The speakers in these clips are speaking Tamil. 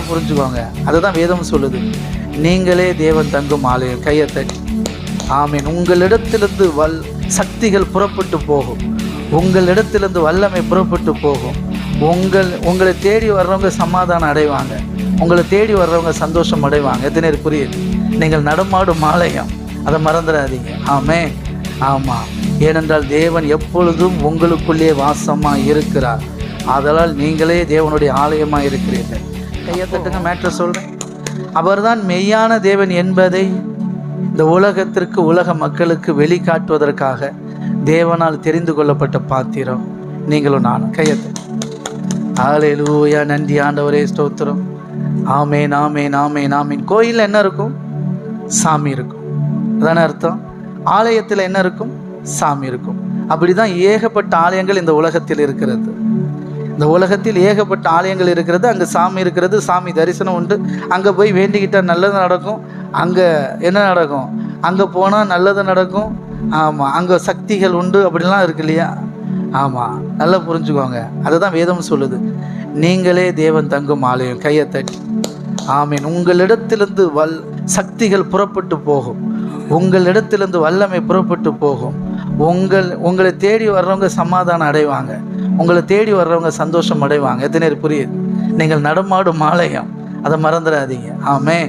நல்லா புரிஞ்சுக்கோங்க. அதுதான் வேதம் சொல்லுது. நீங்களே தேவன் தங்கும் ஆலயம் கையை தட்டி ஆமீன். உங்களிடத்திலிருந்து வல் சக்திகள் புறப்பட்டு போகும். உங்களிடத்திலிருந்து வல்லமை புறப்பட்டு போகும். உங்கள் உங்களை தேடி வர்றவங்க சமாதானம் அடைவாங்க. உங்களை தேடி வர்றவங்க சந்தோஷம் அடைவாங்க. எத்தனை புரியுது? நீங்கள் நடமாடும் ஆலயம். அதை மறந்துடாதீங்க. ஆமே. ஆமாம் ஏனென்றால் தேவன் எப்பொழுதும் உங்களுக்குள்ளே வாசமாக இருக்கிறார். அதனால் நீங்களே தேவனுடைய ஆலயமாக இருக்கிறீர்கள். கையை தட்டுங்க மேட்ரு சொல்கிறேன் அவர்தான் மெய்யான தேவன் என்பதை இந்த உலகத்திற்கு உலக மக்களுக்கு வெளிக்காட்டுவதற்காக தேவனால் தெரிந்து கொள்ளப்பட்ட பாத்திரம். நீங்களும் நானும் கையத்து ஆலேலூயா நன்றி ஆண்டவரே ஸ்தோத்திரம். ஆமே நாமே நாமே நாமின் கோயிலில் என்ன இருக்கும்? சாமி இருக்கும். அதான அர்த்தம்? ஆலயத்தில் என்ன இருக்கும்? சாமி இருக்கும். அப்படிதான் ஏகப்பட்ட ஆலயங்கள் இந்த உலகத்தில் இருக்கிறது. இந்த உலகத்தில் ஏகப்பட்ட ஆலயங்கள் இருக்கிறது அங்கே சாமி இருக்கிறது சாமி தரிசனம் உண்டு. அங்கே போய் வேண்டிக்கிட்டால் நல்லது நடக்கும். அங்கே என்ன நடக்கும்? அங்கே போனால் நல்லது நடக்கும். ஆமாம் அங்கே சக்திகள் உண்டு அப்படிலாம் இருக்கு இல்லையா? ஆமாம் நல்லா புரிஞ்சுக்கோங்க. அதுதான் வேதம் சொல்லுது. நீங்களே தேவன் தங்கும் ஆலயம் கையை தட்டி. ஆமீன். உங்களிடத்திலிருந்து வல் சக்திகள் புறப்பட்டு போகும். உங்களிடத்திலிருந்து வல்லமை புறப்பட்டு போகும். உங்கள் உங்களை தேடி வர்றவங்க சமாதானம் அடைவாங்க. உங்களை தேடி வர்றவங்க சந்தோஷம் அடைவாங்க. எத்தனை பேர் புரியுது? நீங்கள் நடமாடும் ஆலயம். அதை மறந்துடாதீங்க. ஆமே.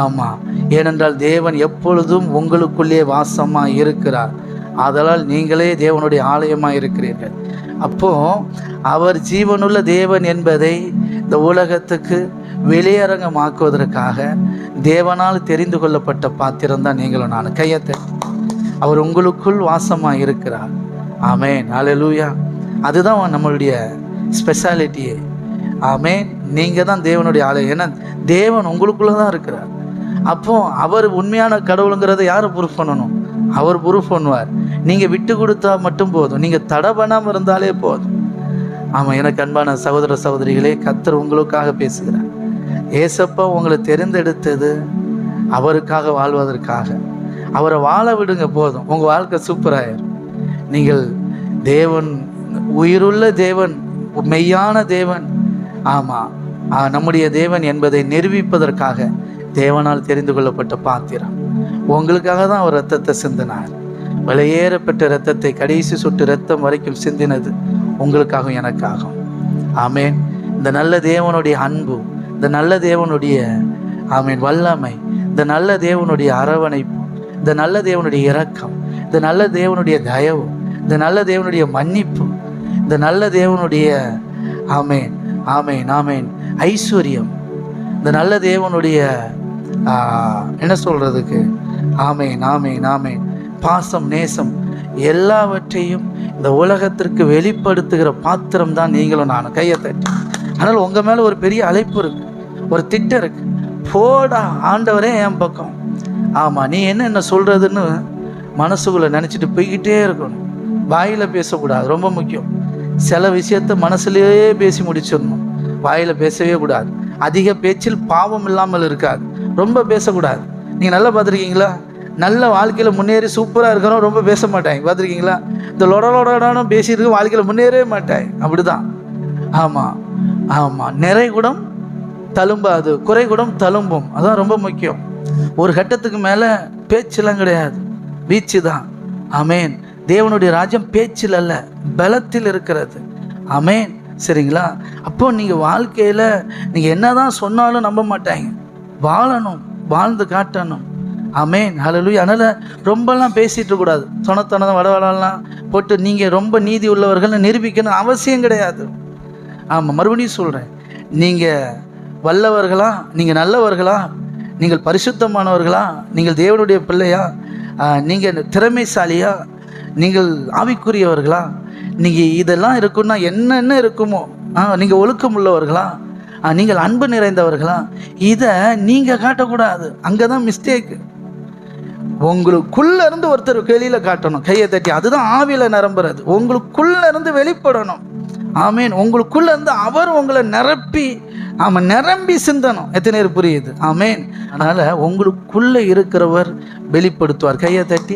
ஆமாம் ஏனென்றால் தேவன் எப்பொழுதும் உங்களுக்குள்ளே வாசமாக இருக்கிறார். அதனால் நீங்களே தேவனுடைய ஆலயமாக இருக்கிறீர்கள். அப்போ அவர் ஜீவனுள்ள தேவன் என்பதை இந்த உலகத்துக்கு வெளியரங்கமாக்குவதற்காக தேவனால் தெரிந்து கொள்ளப்பட்ட பாத்திரம் தான் நீங்களும் நான் கையத்தை அவர் உங்களுக்குள் வாசமாக இருக்கிறார். ஆமே நாளே லூயா அதுதான் நம்மளுடைய ஸ்பெஷாலிட்டியே ஆமே நீங்கள் தான் தேவனுடைய ஆலயம் ஏன்னா தேவன் உங்களுக்குள்ளே தான் இருக்கிறார். அப்போ அவர் உண்மையான கடவுளுங்கிறத யார் ப்ரூஃப் பண்ணணும்? அவர் ப்ரூஃப் பண்ணுவார். நீங்கள் விட்டு கொடுத்தா மட்டும் போதும். நீங்கள் தடை பண்ணாமல் இருந்தாலே போதும். ஆமாம் எனக்கு அன்பான சகோதர சகோதரிகளே கத்தர் உங்களுக்காக பேசுகிறார். ஏசப்பா உங்களை தெரிந்தெடுத்தது அவருக்காக வாழ்வதற்காக. அவரை வாழ விடுங்க போதும். உங்கள் வாழ்க்கை சூப்பராயிரும் நீங்கள் தேவன் உயிருள்ள தேவன் மெய்யான தேவன். ஆமாம் நம்முடைய தேவன் என்பதை நிரூபிப்பதற்காக தேவனால் தெரிந்து கொள்ளப்பட்ட பாத்திரம். உங்களுக்காக தான் அவர் ரத்தத்தை சிந்தினார். விலையேறப்பட்ட ரத்தத்தை கடைசி சொட்டு ரத்தம் வரைக்கும் சிந்தினது உங்களுக்காகவும் எனக்காகும் ஆமேன். இந்த நல்ல தேவனுடைய அன்பு இந்த நல்ல தேவனுடைய ஆமீன் வல்லமை இந்த நல்ல தேவனுடைய அரவணைப்பு இந்த நல்ல தேவனுடைய இரக்கம் இந்த நல்ல தேவனுடைய தயவு இந்த நல்ல தேவனுடைய மன்னிப்பு இந்த நல்ல தேவனுடைய ஆமேன் ஆமேன் ஆமேன். ஐஸ்வர்யம். இந்த நல்ல தேவனுடைய என்ன சொல்கிறதுக்கு ஆமேன் ஆமேன் ஆமேன். பாசம் நேசம் எல்லாவற்றையும் இந்த உலகத்திற்கு வெளிப்படுத்துகிற பாத்திரம் தான் நீங்களும் நான் கையை தட்டி. ஆனால் உங்கள் மேலே ஒரு பெரிய அழைப்பு இருக்கு. ஒரு திட்டம் இருக்கு. போடா ஆண்டவரே என் பக்கம். ஆமாம் நீ என்ன என்ன சொல்கிறதுன்னு மனசுக்குள்ளே நினச்சிட்டு போய்கிட்டே இருக்கணும். வாயில் பேசக்கூடாது ரொம்ப முக்கியம். சில விஷயத்த மனசுலேயே பேசி முடிச்சிடணும். வாயில் பேசவே கூடாது. அதிக பேச்சில் பாவம் இல்லாமல் இருக்காது. ரொம்ப பேசக்கூடாது. நீங்கள் நல்லா பார்த்துருக்கீங்களா? நல்ல வாழ்க்கையில் முன்னேறி சூப்பராக இருக்கிறோம் ரொம்ப பேச மாட்டாங்க பார்த்துருக்கீங்களா? இந்த லொட பேசியிருக்கு பேசிட்டு வாழ்க்கையில் முன்னேறவே மாட்டாங்க அப்படிதான். ஆமாம் ஆமாம் நிறை குடம் தழும்பாது. குறை குடம் தழும்பும். அதான் ரொம்ப முக்கியம். ஒரு கட்டத்துக்கு மேலே பேச்செல்லாம் கிடையாது. வீச்சு தான் அமேன் தேவனுடைய ராஜ்யம் பேச்சில் அல்ல பலத்தில் இருக்கிறது. அமேன் சரிங்களா? அப்போ நீங்கள் வாழ்க்கையில் நீங்கள் என்னதான் சொன்னாலும் நம்ப மாட்டாங்க. வாழணும் வாழ்ந்து காட்டணும். அமேன் ஹalleluya அதனால் ரொம்பலாம் பேசிகிட்டு இருக்கக்கூடாது சொனத்தனதான் வடவடலாம் போட்டு நீங்கள் ரொம்ப நீதி உள்ளவர்கள்னு நிரூபிக்கணும் அவசியம் கிடையாது. ஆமாம் மறுபடியும் சொல்கிறேன் நீங்கள் வல்லவர்களா நீங்கள் நல்லவர்களா நீங்கள் பரிசுத்தமானவர்களா நீங்கள் தேவனுடைய பிள்ளையா நீங்கள் திறமைசாலியா நீங்கள் ஆவிக்குரியவர்களா? நீங்கள் இதெல்லாம் இருக்குன்னா என்னென்ன இருக்குமோ? ஆ நீங்கள் ஒழுக்கம் உள்ளவர்களா? நீங்கள் அன்பு நிறைந்தவர்களா? இதை நீங்கள் காட்டக்கூடாது. அங்கே தான் மிஸ்டேக்கு உங்களுக்குள்ள இருந்து ஒருத்தர் வெளியில் காட்டணும். கையை தட்டி அதுதான் ஆவியில் நிரம்புறது. உங்களுக்குள்ள இருந்து வெளிப்படணும். ஆமீன். உங்களுக்குள்ள இருந்து அவர் உங்களை நிரப்பி ஆம நிரம்பி சிந்தனும் எத்தனை பேர் புரியுது? ஆமேன். அதனால உங்களுக்குள்ள இருக்கிறவர் வெளிப்படுத்துவார். கையை தட்டி